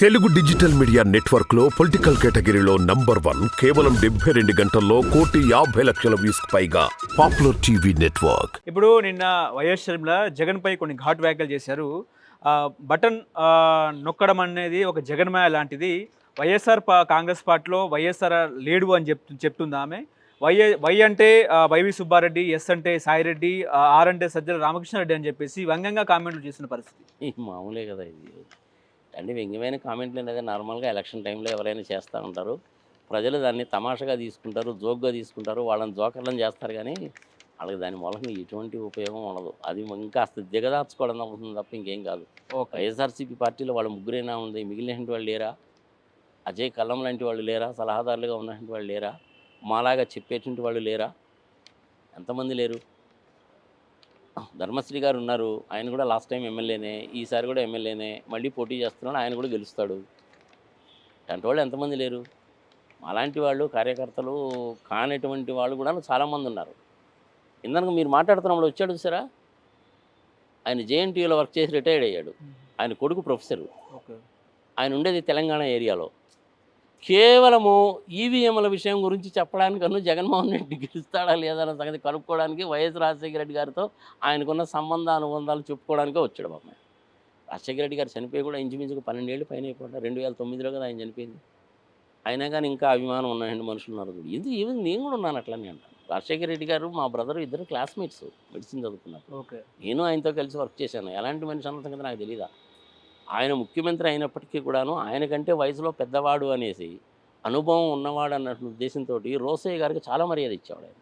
Telugu digital media నెట్వర్క్లో political కేటగిరీలో number one కేవలం డెబ్బై రెండు గంటల్లో కోటి యాభై లక్షల వ్యూస్ పైగా పాపులర్ టీవీ నెట్వర్క్. ఇప్పుడు నిన్న వైఎస్ షర్మిల జగన్పై కొన్ని ఘాటు వ్యాఖ్యలు చేశారు. ఆ, బటన్ నొక్కడం అనేది ఒక జగన్మాయ లాంటిది. వైఎస్ఆర్ పా కాంగ్రెస్ పార్టీలో వైఎస్ఆర్ లేడు అని చెప్తు చెప్తుంది ఆమె. వై వై అంటే వైవి సుబ్బారెడ్డి ఎస్ అంటే సాయిరెడ్డి ఆర్ అంటే సజ్జల రామకృష్ణారెడ్డి అని చెప్పేసి వ్యంగ్యంగా కామెంట్లు చేసిన పరిస్థితి. మామూలే కదా ఇది. అంటే వ్యంగ్యమైన కామెంట్లు అనేది నార్మల్గా ఎలక్షన్ టైంలో ఎవరైనా చేస్తూ ఉంటారు. ప్రజలు దాన్ని తమాషగా తీసుకుంటారు జోక్గా తీసుకుంటారు వాళ్ళని జోకర్లను చేస్తారు కానీ వాళ్ళకి దాని మూలంగా ఎటువంటి ఉపయోగం ఉండదు. అది ఇంకాస్త దిగదార్చుకోవడం అవుతుంది తప్ప ఇంకేం కాదు. ఓకే. వైఎస్ఆర్సీపీ పార్టీలో వాళ్ళ ముగ్గురైనా ఉంది మిగిలిన వాళ్ళు లేరా? అజయ్ కల్లం లాంటి వాళ్ళు లేరా? సలహాదారులుగా ఉన్నటువంటి వాళ్ళు లేరా? మాలాగా చెప్పేటువంటి వాళ్ళు లేరా? ఎంతమంది లేరు? ధర్మశ్రీ గారు ఉన్నారు. ఆయన కూడా లాస్ట్ టైం ఎమ్మెల్యేనే ఈసారి కూడా ఎమ్మెల్యేనే మళ్ళీ పోటీ చేస్తున్నాడు ఆయన కూడా గెలుస్తాడు. అలాంటి వాళ్ళు ఎంతమంది లేరు? అలాంటి వాళ్ళు కార్యకర్తలు కానటువంటి వాళ్ళు కూడా చాలామంది ఉన్నారు. ఇందాక మీరు మాట్లాడుతున్నప్పుడు వచ్చాడు చూసారా? ఆయన జేఎన్టీయూలో వర్క్ చేసి రిటైర్డ్ అయ్యాడు. ఆయన కొడుకు ప్రొఫెసరు ఆయన ఉండేది తెలంగాణ ఏరియాలో. కేవలము ఈవీఎంల విషయం గురించి చెప్పడానికన్నా జగన్మోహన్ రెడ్డి గెలుస్తాడా లేదా అన్న సంగతి కనుక్కోవడానికి వైఎస్ రాజశేఖర రెడ్డి గారితో ఆయనకున్న సంబంధ అనుబంధాలు చెప్పుకోవడానికే వచ్చాడు బాబు రాజశేఖర రెడ్డి గారు చనిపోయి కూడా ఇంచుమించుకు పన్నెండేళ్ళు పైన అయిపోతారు రెండు వేల తొమ్మిదిలో కదా ఆయన చనిపోయింది. అయినా కానీ ఇంకా అభిమానం ఉన్నాయండి మనుషులు ఉన్నారు ఇది ఈవెన్ నేను కూడా ఉన్నాను అట్లనే అంటాను. రాజశేఖర రెడ్డి గారు మా బ్రదర్ ఇద్దరు క్లాస్మేట్స్ మెడిసిన్ చదువుకున్నారు. ఓకే. నేను ఆయనతో కలిసి వర్క్ చేశాను. ఎలాంటి మనిషి అన్న సంగతి నాకు తెలియదా ఆయన ముఖ్యమంత్రి అయినప్పటికీ కూడాను ఆయన కంటే వయసులో పెద్దవాడు అనేసి అనుభవం ఉన్నవాడు అన్నట్టు ఉద్దేశంతో రోసయ్య గారికి చాలా మర్యాద ఇచ్చేవాడు ఆయన.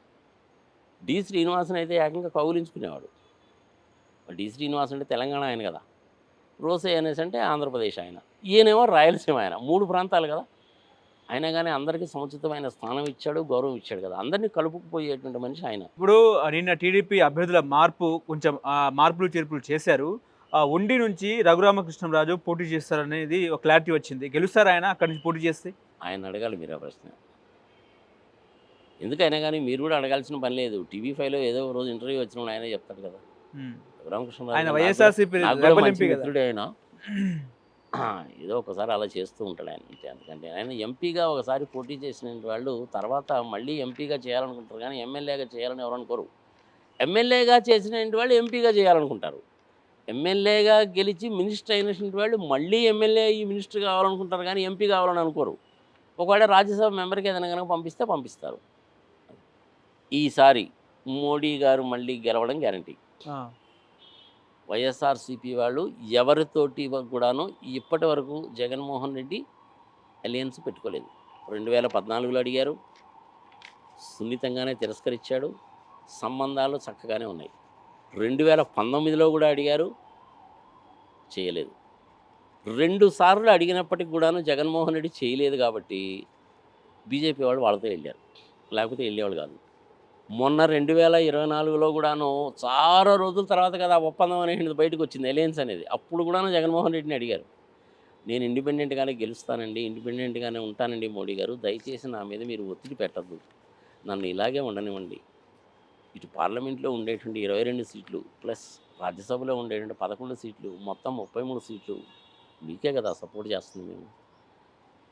డి శ్రీనివాసన్ అయితే ఏకంగా కౌలించుకునేవాడు డి శ్రీనివాసన్ అంటే తెలంగాణ ఆయన కదా. రోసయ్య అనేసి అంటే ఆంధ్రప్రదేశ్ ఆయన. ఈయనేమో రాయలసీమ ఆయన. మూడు ప్రాంతాలు కదా. అయినా కానీ అందరికీ సముచితమైన స్థానం ఇచ్చాడు గౌరవం ఇచ్చాడు కదా. అందరినీ కలుపుకుపోయేటువంటి మనిషి ఆయన. ఇప్పుడు నిన్న టీడీపీ అభ్యర్థుల మార్పు కొంచెం ఆ, మార్పులు చేర్పులు చేశారు. ఉండి నుంచి రఘురామకృష్ణరాజు పోటీ చేస్తారనేది ఒక క్లారిటీ వచ్చింది. గెలుస్తారు ఆయన అక్కడి నుంచి పోటీ చేస్తే? ఆయన అడగాలి మీరు ఆ ప్రశ్న? ఎందుకైనా కానీ మీరు కూడా అడగాల్సిన పని లేదు. టీవీ ఫైవ్లో ఏదో ఒక రోజు ఇంటర్వ్యూ వచ్చినప్పుడు ఆయన చెప్తాడు కదా. ఉమ్. రామకృష్ణరాజు ఆయన మిత్రుడే ఏదో ఒకసారి అలా చేస్తూ ఉంటాడు ఆయన అంతే. ఎందుకంటే ఆయన ఎంపీగా ఒకసారి పోటీ చేసిన వాళ్ళు తర్వాత మళ్ళీ ఎంపీగా చేయాలనుకుంటారు కానీ ఎమ్మెల్యేగా చేయాలని ఎవరు అనుకోరు. ఎమ్మెల్యేగా చేసిన వాళ్ళు ఎంపీగా చేయాలనుకుంటారు. ఎమ్మెల్యేగా గెలిచి మినిస్టర్ అయినటువంటి వాళ్ళు మళ్ళీ ఎమ్మెల్యే ఈ మినిస్టర్ కావాలనుకుంటారు కానీ ఎంపీ కావాలని అనుకోరు. ఒకవేళ రాజ్యసభ మెంబర్కి ఏదైనా కనుక పంపిస్తే పంపిస్తారు. ఈసారి మోడీ గారు మళ్ళీ గెలవడం గ్యారంటీ. వైఎస్ఆర్సీపీ వాళ్ళు ఎవరితోటి కూడాను ఇప్పటి వరకు జగన్మోహన్ రెడ్డి అలయన్స్ పెట్టుకోలేదు. రెండు వేల పద్నాలుగులో అడిగారు. సున్నితంగానే తిరస్కరించాడు. సంబంధాలు చక్కగానే ఉన్నాయి. రెండు వేల పంతొమ్మిదిలో కూడా అడిగారు. చేయలేదు. రెండు సార్లు అడిగినప్పటికి కూడాను జగన్మోహన్ రెడ్డి చేయలేదు కాబట్టి బీజేపీ వాళ్ళు వాళ్ళతో వెళ్ళారు. లేకపోతే వెళ్ళేవాళ్ళు కాదు. మొన్న రెండు వేల ఇరవై నాలుగులో కూడాను చాలా రోజుల తర్వాత కదా ఆ ఒప్పందం అనేది బయటకు వచ్చింది ఎలయన్స్ అనేది. అప్పుడు కూడాను జగన్మోహన్ రెడ్డిని అడిగారు. నేను ఇండిపెండెంట్గానే గెలుస్తానండి ఇండిపెండెంట్గానే ఉంటానండి మోడీ గారు. దయచేసి నా మీద మీరు ఒత్తిడి పెట్టద్దు. నన్ను ఇలాగే ఉండనివ్వండి. ఇటు పార్లమెంట్లో ఉండేటువంటి ఇరవై రెండు సీట్లు ప్లస్ రాజ్యసభలో ఉండేటువంటి పదకొండు సీట్లు మొత్తం ముప్పై మూడు సీట్లు మీకే కదా సపోర్ట్ చేస్తుంది మేము.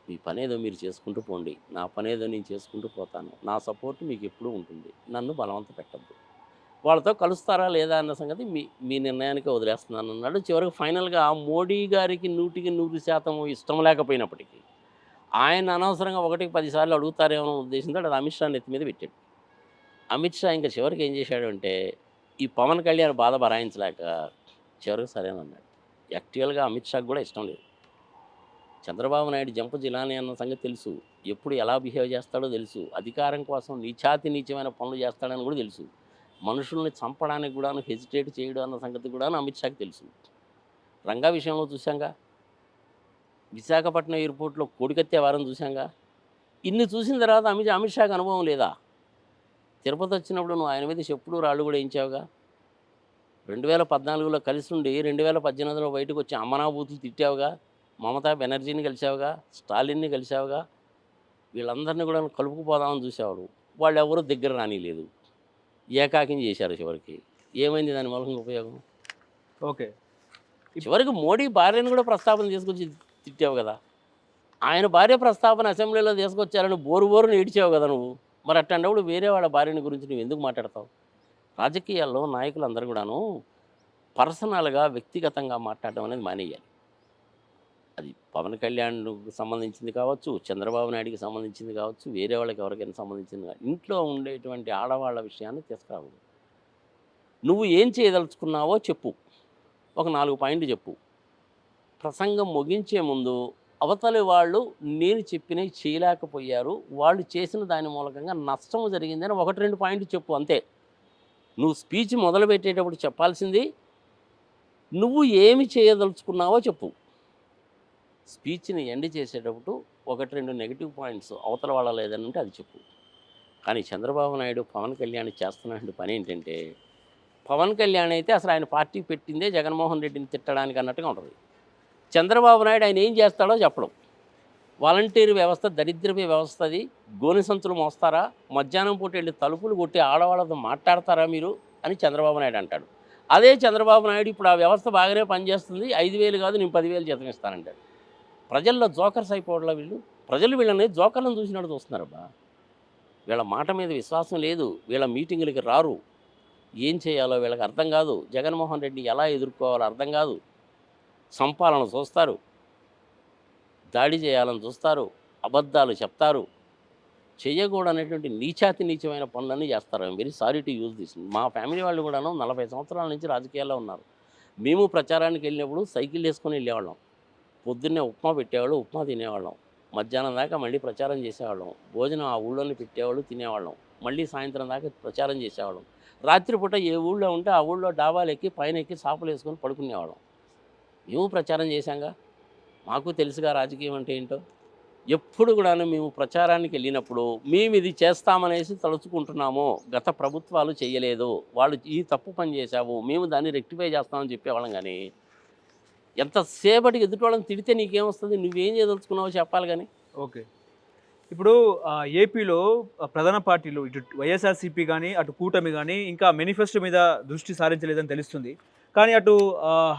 మీ పనేదో మీరు చేసుకుంటూ పోండి. నా పనేదో నేను చేసుకుంటూ పోతాను. నా సపోర్ట్ మీకు ఎప్పుడూ ఉంటుంది. నన్ను బలవంత పెట్టద్దు. వాళ్ళతో కలుస్తారా లేదా అన్న సంగతి మీ మీ నిర్ణయానికి వదిలేస్తున్నాను అన్నాడు. చివరికి ఫైనల్గా మోడీ గారికి నూటికి నూరు శాతం ఇష్టం లేకపోయినప్పటికీ ఆయన అనవసరంగా ఒకటికి పదిసార్లు అడుగుతారేమో ఉద్దేశంతో అది అమిత్ షా నెత్తి మీద పెట్టాడు. అమిత్ షా ఇంకా చివరికి ఏం చేశాడు అంటే ఈ పవన్ కళ్యాణ్ బాధ భరాయించలేక చివరికి సరేనన్నాడు యాక్చువల్గా అమిత్ షాకి కూడా ఇష్టం లేదు. చంద్రబాబు నాయుడు జంపు జిలాని అన్న సంగతి తెలుసు. ఎప్పుడు ఎలా బిహేవ్ చేస్తాడో తెలుసు. అధికారం కోసం నీచాతి నీచమైన పనులు చేస్తాడని కూడా తెలుసు. మనుషుల్ని చంపడానికి కూడా హెజిటేట్ చేయడం అన్న సంగతి కూడా అమిత్ షాకి తెలుసు. రంగా విషయంలో చూసాంగా విశాఖపట్నం ఎయిర్పోర్ట్లో కోడికత్తే వారం చూసాంగా ఇన్ని చూసిన తర్వాత అమిత్ అమిత్ షాకి అనుభవం లేదా? తిరుపతి వచ్చినప్పుడు నువ్వు ఆయన మీద చెప్పుడు రాళ్ళు కూడా వేయించావుగా? రెండు వేల పద్నాలుగులో కలిసి ఉండి రెండు వేల పద్దెనిమిదిలో బయటకు వచ్చి అమ్మనాభూతులు తిట్టావుగా? మమతా బెనర్జీని కలిసావుగా స్టాలిన్ని కలిసావుగా వీళ్ళందరినీ కూడా కలుపుకుపోదామని చూసేవాడు. వాళ్ళు ఎవరు దగ్గర రానిలేదు. ఏకాకిం చేశారు చివరికి. ఏమైంది దాని మూలంగా ఉపయోగం? ఓకే. చివరికి మోడీ భార్యను కూడా ప్రస్తావన తీసుకొచ్చి తిట్టావు కదా? ఆయన భార్య ప్రస్తావన అసెంబ్లీలో తీసుకొచ్చారని బోరు బోరుని ఏడిచావు కదా నువ్వు? మరి అట్టంటప్పుడు వేరే వాళ్ళ భార్యని గురించి నువ్వు ఎందుకు మాట్లాడతావు? రాజకీయాల్లో నాయకులు అందరూ కూడాను పర్సనల్గా వ్యక్తిగతంగా మాట్లాడడం అనేది మానేయాలి. అది పవన్ కళ్యాణ్కి సంబంధించింది కావచ్చు చంద్రబాబు నాయుడికి సంబంధించింది కావచ్చు వేరే వాళ్ళకి ఎవరికైనా సంబంధించింది కావచ్చు ఇంట్లో ఉండేటువంటి ఆడవాళ్ళ విషయాన్ని తీసుకురావు నువ్వు ఏం చేయదలుచుకున్నావో చెప్పు. ఒక నాలుగు పాయింట్లు చెప్పు. ప్రసంగం ముగించే ముందు అవతలి వాళ్ళు నేను చెప్పినవి చేయలేకపోయారు. వాళ్ళు చేసిన దాని మూలకంగా నష్టం జరిగిందని ఒకటి రెండు పాయింట్లు చెప్పు అంతే. నువ్వు స్పీచ్ మొదలుపెట్టేటప్పుడు చెప్పాల్సింది నువ్వు ఏమి చేయదలుచుకున్నావో చెప్పు. స్పీచ్ని ఎండ్ చేసేటప్పుడు ఒకటి రెండు నెగిటివ్ పాయింట్స్ అవతల వాళ్ళ లేదని ఉంటే అది చెప్పు. కానీ చంద్రబాబు నాయుడు పవన్ కళ్యాణ్ చేస్తున్న పని ఏంటంటే పవన్ కళ్యాణ్ అయితే అసలు ఆయన పార్టీ పెట్టిందే జగన్మోహన్ రెడ్డిని తిట్టడానికి అన్నట్టుగా ఉంటుంది. చంద్రబాబు నాయుడు ఆయన ఏం చేస్తాడో చెప్పడం. వాలంటీర్ వ్యవస్థ దరిద్రమే వ్యవస్థ అది. గోనె సంచులు మోస్తారా? మధ్యాహ్నం పూట వెళ్ళి తలుపులు కొట్టి ఆడవాళ్ళతో మాట్లాడతారా మీరు? అని చంద్రబాబు నాయుడు అంటాడు. అదే చంద్రబాబు నాయుడు ఇప్పుడు ఆ వ్యవస్థ బాగానే పనిచేస్తుంది. ఐదు వేలు కాదు నేను పదివేలు జీతం ఇస్తానంటాడు. ప్రజల్లో జోకర్స్ అయిపోవడంలో వీళ్ళు? ప్రజలు వీళ్ళని జోకర్లను చూసినట్టు చూస్తున్నారబ్బా. వీళ్ళ మాట మీద విశ్వాసం లేదు. వీళ్ళ మీటింగులకి రారు. ఏం చేయాలో వీళ్ళకి అర్థం కాదు. జగన్మోహన్ రెడ్డి ఎలా ఎదుర్కోవాలో అర్థం కాదు. సంపాలన చూస్తారు. దాడి చేయాలని చూస్తారు. అబద్ధాలు చెప్తారు. చేయకూడనటువంటి నీచాతి నీచమైన పనులన్నీ చేస్తారు. I'm very sorry to use this. మా ఫ్యామిలీ వాళ్ళు కూడాను నలభై సంవత్సరాల నుంచి రాజకీయాల్లో ఉన్నారు. మేము ప్రచారానికి వెళ్ళినప్పుడు సైకిల్ వేసుకొని వెళ్ళేవాళ్ళం. పొద్దున్నే ఉప్మా పెట్టేవాళ్ళు ఉప్మా తినేవాళ్ళం. మధ్యాహ్నం దాకా మళ్ళీ ప్రచారం చేసేవాళ్ళం. భోజనం ఆ ఊళ్ళోనే పెట్టేవాళ్ళు తినేవాళ్ళం. మళ్ళీ సాయంత్రం దాకా ప్రచారం చేసేవాళ్ళం. రాత్రిపూట ఏ ఊళ్ళో ఉంటే ఆ ఊళ్ళో డాబాలు ఎక్కి పైన ఎక్కి సాపులు వేసుకొని పడుకునేవాళ్ళం. మేము ప్రచారం చేశాంగా? మాకు తెలుసుగా రాజకీయం అంటే ఏంటో? ఎప్పుడు కూడా మేము ప్రచారానికి వెళ్ళినప్పుడు మేము ఇది చేస్తామనేసి తలుచుకుంటున్నాము గత ప్రభుత్వాలు చేయలేదు వాళ్ళు ఈ తప్పు పని చేశావు మేము దాన్ని రెక్టిఫై చేస్తామని చెప్పేవాళ్ళం కానీ ఎంతసేపటికి ఎదుటి వాళ్ళని తిడితే నీకేమొస్తుంది? నువ్వేం చేయదలుచుకున్నావో చెప్పాలి కానీ. ఓకే. ఇప్పుడు ఆ, ఏపీలో ప్రధాన పార్టీలు ఇటు వైఎస్ఆర్సీపీ కానీ అటు కూటమి కానీ ఇంకా మేనిఫెస్టో మీద దృష్టి సారించలేదని తెలుస్తుంది. కానీ అటు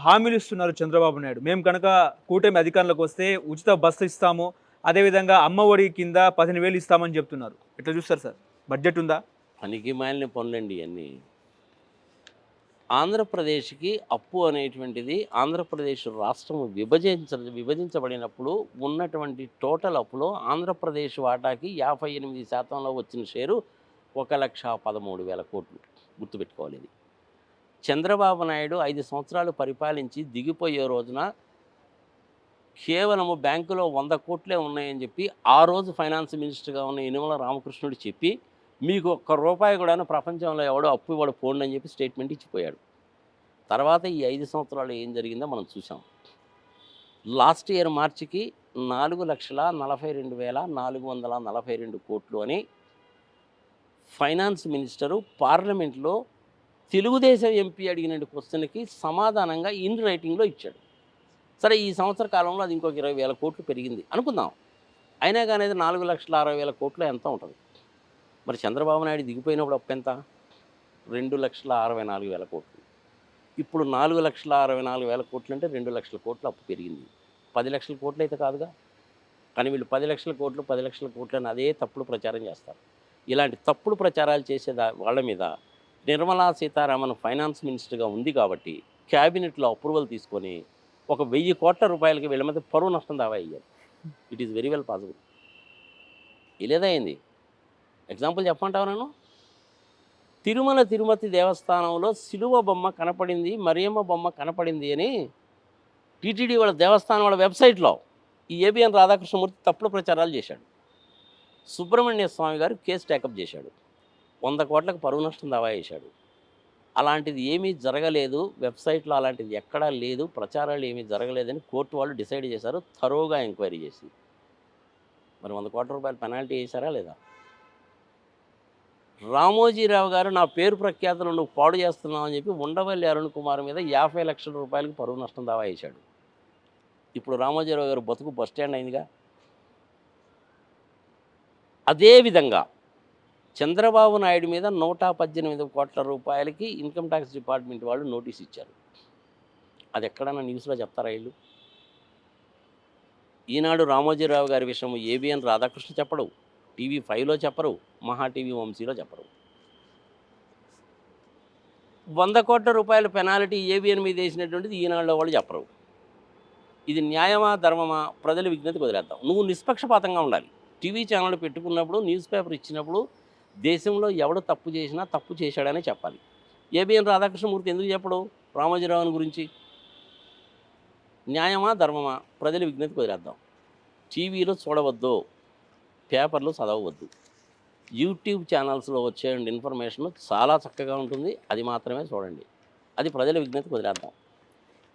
హామీలు ఇస్తున్నారు చంద్రబాబు నాయుడు. మేము కనుక కూటమి అధికారంలోకి వస్తే ఉచిత బస్సు ఇస్తాము. అదేవిధంగా అమ్మ ఒడి కింద పదిహేను వేలు ఇస్తామని చెప్తున్నారు. ఎట్లా చూస్తారు సార్? బడ్జెట్ ఉందా? పనికి మాలిన పనులండి ఇవన్నీ ఆంధ్రప్రదేశ్కి అప్పు అనేటువంటిది ఆంధ్రప్రదేశ్ రాష్ట్రం విభజించ విభజించబడినప్పుడు ఉన్నటువంటి టోటల్ అప్పులో ఆంధ్రప్రదేశ్ వాటాకి యాభై ఎనిమిది శాతంలో వచ్చిన షేరు ఒక లక్ష పదమూడు వేల కోట్లు గుర్తుపెట్టుకోవాలి ఇది. చంద్రబాబు నాయుడు ఐదు సంవత్సరాలు పరిపాలించి దిగిపోయే రోజున కేవలము బ్యాంకులో వంద కోట్లే ఉన్నాయని చెప్పి ఆ రోజు ఫైనాన్స్ మినిస్టర్గా ఉన్న యనుమల రామకృష్ణుడు చెప్పి మీకు ఒక్క రూపాయి కూడా ప్రపంచంలో ఎవడో అప్పు ఇవ్వడు పోండి అని చెప్పి స్టేట్మెంట్ ఇచ్చిపోయాడు. తర్వాత ఈ ఐదు సంవత్సరాలు ఏం జరిగిందో మనం చూసాం లాస్ట్ ఇయర్ మార్చికి నాలుగు లక్షల నలభై రెండు వేల నాలుగు వందల నలభై రెండు కోట్లు అని ఫైనాన్స్ మినిస్టరు పార్లమెంట్లో తెలుగుదేశం ఎంపీ అడిగిన క్వశ్చన్కి సమాధానంగా ఇన్ రైటింగ్లో ఇచ్చాడు. సరే ఈ సంవత్సర కాలంలో అది ఇంకొక ఇరవై వేల కోట్లు పెరిగింది. అనుకుందాం. అయినా కానీ అది నాలుగు లక్షల అరవై వేల కోట్లు ఎంత ఉంటుంది? మరి చంద్రబాబు నాయుడు దిగిపోయినప్పుడు అప్పు ఎంత? రెండు లక్షల అరవై నాలుగు వేల కోట్లు. ఇప్పుడు నాలుగు లక్షల అరవై నాలుగు వేల కోట్లు అంటే రెండు లక్షల కోట్లు అప్పు పెరిగింది. పది లక్షల కోట్లు అయితే కాదుగా? కానీ వీళ్ళు పది లక్షల కోట్లు పది లక్షల కోట్లు అని అదే తప్పుడు ప్రచారం చేస్తారు. ఇలాంటి తప్పుడు ప్రచారాలు చేసే దా- వాళ్ళ మీద? నిర్మలా సీతారామన్ ఫైనాన్స్ మినిస్టర్గా ఉంది కాబట్టి క్యాబినెట్లో అప్రూవల్ తీసుకొని ఒక వెయ్యి కోట్ల రూపాయలకి వీళ్ళ మీద పరువు నష్టం దావా అయ్యారు. It is very well possible ఇలేదైంది example చెప్పమంటావు నేను తిరుమల తిరుమతి దేవస్థానంలో సిలువ బొమ్మ కనపడింది మరియమ్మ బొమ్మ కనపడింది అని టీటీడీ వాళ్ళ దేవస్థానం వాళ్ళ వెబ్సైట్లో ఈ ఏబిఎన్ రాధాకృష్ణమూర్తి తప్పుడు ప్రచారాలు చేశాడు. సుబ్రహ్మణ్య స్వామి గారు కేసు టేకప్ చేశాడు. వంద కోట్లకు పరువు నష్టం దావా వేశాడు అలాంటిది ఏమీ జరగలేదు. వెబ్సైట్లో అలాంటిది ఎక్కడా లేదు. ప్రచారాలు ఏమీ జరగలేదని కోర్టు వాళ్ళు డిసైడ్ చేశారు. థరోగా ఎంక్వైరీ చేసి. మరి వంద కోట్ల రూపాయలు పెనాల్టీ వేశారా లేదా? రామోజీరావు గారు నా పేరు ప్రఖ్యాతలు నువ్వు పాడు చేస్తున్నావు అని చెప్పి ఉండవల్లి అరుణ్ కుమార్ మీద యాభై లక్షల రూపాయలకు పరువు నష్టం దావా వేశాడు ఇప్పుడు రామోజీరావు గారు బతుకు బస్ స్టాండ్ అయిందిగా అదేవిధంగా చంద్రబాబు నాయుడు మీద నూట పద్దెనిమిది కోట్ల రూపాయలకి ఇన్కమ్ ట్యాక్స్ డిపార్ట్మెంట్ వాళ్ళు నోటీస్ ఇచ్చారు. అది ఎక్కడన్నా న్యూస్లో చెప్తారా వీళ్ళు? ఈనాడు రామోజీరావు గారి విషయం ఏబిఎన్ రాధాకృష్ణ చెప్పడు టీవీ ఫైవ్లో చెప్పరు మహా టీవీ వంశీలో చెప్పరు. వంద కోట్ల రూపాయల పెనాల్టీ ఏబిఎన్ మీద వేసినటువంటిది ఈనాడులో వాళ్ళు చెప్పరు. ఇది న్యాయమా ధర్మమా ప్రజల విజ్ఞతకు వదిలేద్దాం. నువ్వు నిష్పక్షపాతంగా ఉండాలి. టీవీ ఛానల్ పెట్టుకున్నప్పుడు న్యూస్ పేపర్ ఇచ్చినప్పుడు దేశంలో ఎవడు తప్పు చేసినా తప్పు చేశాడనే చెప్పాలి. ఏబిఎన్ రాధాకృష్ణమూర్తి ఎందుకు చెప్పడు? రామోజీరావుని గురించి. న్యాయమా ధర్మమా? ప్రజల విజ్ఞతకు వదిలేద్దాం. టీవీలో చూడవద్దు. పేపర్లు చదవవద్దు. యూట్యూబ్ ఛానల్స్లో వచ్చే ఇన్ఫర్మేషన్. చాలా చక్కగా ఉంటుంది. అది మాత్రమే చూడండి. అది ప్రజల విజ్ఞతకు వదిలేద్దాం.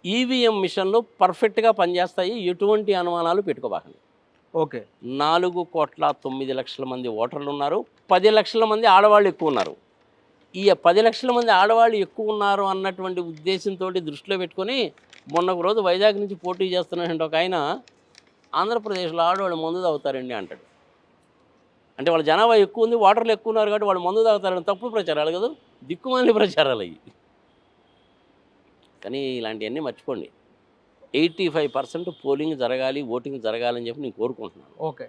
ఈవీఎం మిషన్లు పర్ఫెక్ట్గా పనిచేస్తాయి. ఎటువంటి అనుమానాలు పెట్టుకోబాకండి. ఓకే. నాలుగు కోట్ల తొమ్మిది లక్షల మంది ఓటర్లు ఉన్నారు. పది లక్షల మంది ఆడవాళ్ళు ఎక్కువ ఉన్నారు. ఈ పది లక్షల మంది ఆడవాళ్ళు ఎక్కువ ఉన్నారు అన్నటువంటి ఉద్దేశంతో దృష్టిలో పెట్టుకొని మొన్న ఒక రోజు వైజాగ్ నుంచి పోటీ చేస్తున్నటువంటి ఒక ఆయన. ఆంధ్రప్రదేశ్లో ఆడవాళ్ళు మందు తాగుతారండి అంటాడు. అంటే వాళ్ళ జనాభా ఎక్కువ ఉంది ఓటర్లు ఎక్కువ ఉన్నారు కాబట్టి వాళ్ళు మందు తాగుతారని తప్పుడు ప్రచారాలు కదా దిక్కుమాలి ప్రచారాలు అవి కానీ ఇలాంటివన్నీ మర్చిపోండి. ఎయిటీ ఫైవ్ పర్సెంట్ పోలింగ్ జరగాలి ఓటింగ్ జరగాలని చెప్పి నేను కోరుకుంటున్నాను. ఓకే.